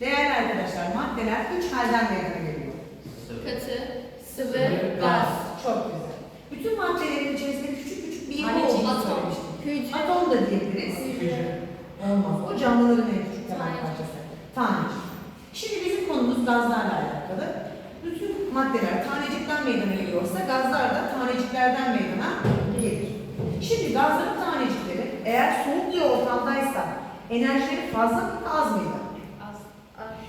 Değerli arkadaşlar, maddeler üç halden meydana geliyor. Katı, sıvı, gaz. Çok güzel. Bütün maddelerin içerisinde küçük küçük bir yapı Tanecik, olduğunu söylemiştim. hücre. Atom da diyebiliriz. Olmaz. O canlıların en küçük temel parçası. Tanecik. Şimdi bizim konumuz gazlarla alakalı. Bütün maddeler tanecikten meydana geliyorsa gazlar da taneciklerden meydana gelir. Şimdi gazların tanecikleri eğer soğuk bir ortamdaysa enerjileri fazla mı az mıydı?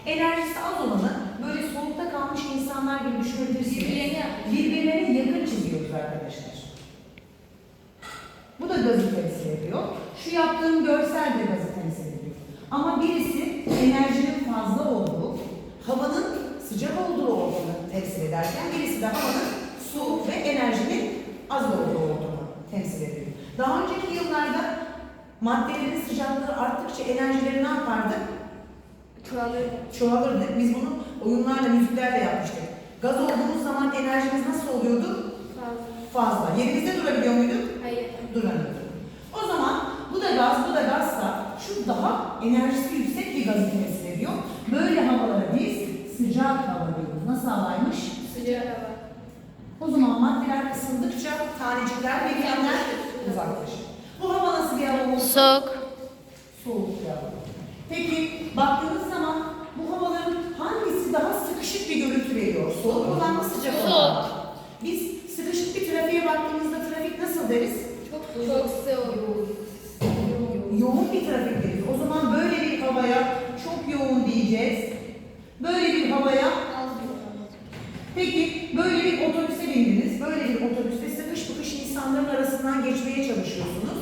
Enerjisi az olanı böyle soğukta kalmış insanlar gibi düşünebilirsiniz. Birbirine Birbirlerine yakın çiziyoruz arkadaşlar. Bu da gazı temsil ediyor. Şu yaptığım görsel de gazı temsil ediyor. Ama birisi enerjinin fazla olduğu, havanın sıcak olduğu ortamı temsil ederken birisi de havanın soğuk ve enerjinin az olduğu ortamı temsil ediyor. Daha önceki yıllarda maddelerin sıcaklığı arttıkça enerjileri ne yapardı? Çoğalır. çoğalırdı. Biz bunu oyunlarla, müziklerle yapmıştık. Gaz olduğumuz zaman enerjimiz nasıl oluyordu? Fazla. Fazla. Yerimizde durabiliyor muyduk? Hayır. Duramıyorduk. O zaman bu da gaz, bu da gazsa şu daha enerjisi yüksek bir gazı temsil ediyor. Böyle havalara biz sıcak hava diyoruz. Nasıl havaymış? Sıcak hava. O zaman maddeler ısındıkça tanecikler birbirinden uzaklaşır. Bu hava nasıl bir hava olur? Soğuk. Soğuk bir hava. Peki baktığınız zaman bu havaların hangisi daha sıkışık bir görüntü veriyor? Soğuk olan mı sıcak olan mı? Biz sıkışık bir trafiğe baktığımızda trafik nasıl deriz? Çok çok soğuk. Yoğun bir trafik deriz. O zaman böyle bir havaya çok yoğun diyeceğiz. Böyle bir havaya Az. Peki böyle bir otobüse bindiniz. Böyle bir otobüste sıkış sıkış insanların arasından geçmeye çalışıyorsunuz.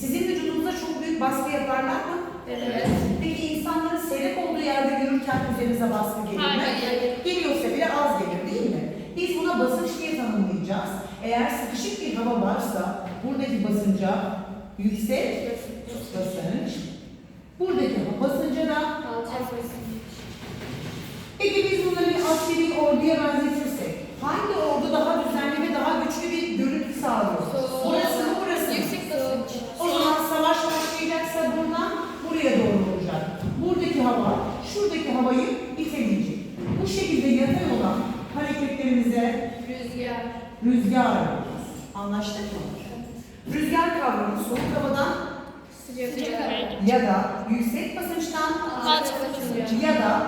Sizin vücudunuza çok büyük baskı yaparlar mı? Evet. Peki insanların seyrek olduğu yerde görürken üzerinize baskı gelir mi? Hayır. Geliyorsa bile az gelir değil mi? Biz buna basınç diye tanımlayacağız. Eğer sıkışık bir hava varsa buradaki basınca yüksek basınç. Buradaki basınca da. Peki biz bunları bir askeri orduya benzetirsek hangi ordu daha düzenli ve daha güçlü bir görüntü sağlıyor? Soğuk. Burası mı burası mı? Yüksek basınç. O zaman savaş başlayacaksa buradan buraya doğru olacak. Buradaki hava şuradaki havayı iteleyecek. Bu şekilde yatay olan hareketlerimize Rüzgar. rüzgar. Anlaştık mı? Rüzgar kavramı soğuk havadan Sıcak. Sıcak ya da yüksek basınçtan ya da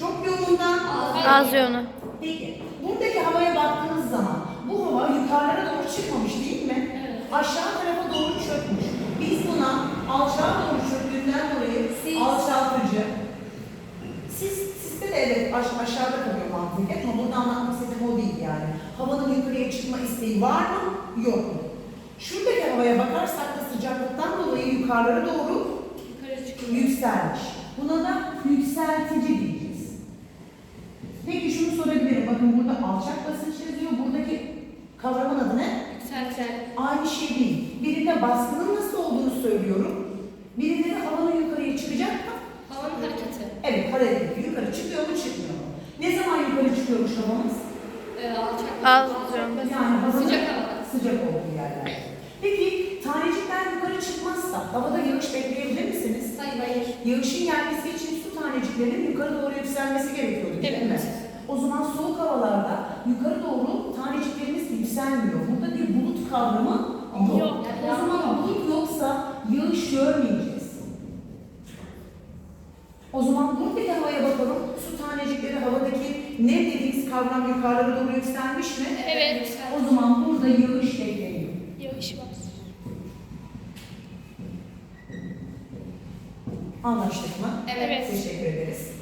çok yoğundan Az yönü. Peki, buradaki havaya baktığınız zaman bu hava yukarılara doğru çıkmamış değil mi? Evet. Aşağı tarafa doğru çökmüş. Biz buna alçağa doğru çöktüğünden dolayı Sis. alçaltıcı. Siz, sizde de evet aş- aşağıda kalıyor mantıken ama burada anlatmak istediğim o değil yani. Havanın yukarıya çıkma isteği var mı? Yok mu? Şuradaki havaya bakarsak da sıcaklıktan dolayı yukarılara doğru Yukarı yükselmiş. Buna da yükseltici diyeceğiz. Peki şunu sorabilirim. Bakın burada alçak basınç yazıyor. Buradaki kavramın adı ne? Yükselten. Aynı şey değil. Birinde baskının nasıl olduğunu söylüyorum. Birinde de havanın yukarıya çıkacak mı? Havanın hareketi. Evet, hareketli. Yukarı çıkıyor mu çıkmıyor mu? Ne zaman yukarı çıkıyormuş havamız? Basınç. Yani Sıcak sıcak olduğu yerlerde. Peki tanecikler yukarı çıkmazsa havada yağış bekleyebilir misiniz? Hayır. Hayır. Yağışın gelmesi için su taneciklerinin yukarı doğru yükselmesi gerekiyordu değil mi? Evet. O zaman soğuk havalarda yukarı doğru taneciklerimiz yükselmiyor. Burada bir bulut kavramı yok. Yok. O zaman bulut yoksa yağış görmeyeceğiz. O zaman buradaki havaya bakalım. Su tanecikleri havadaki ne dediğimiz kavram yukarılara doğru yükselmiş mi? Evet. O zaman burada yağış bekleniyor. Yavaş bas. Anlaştık mı? Evet. Teşekkür ederiz.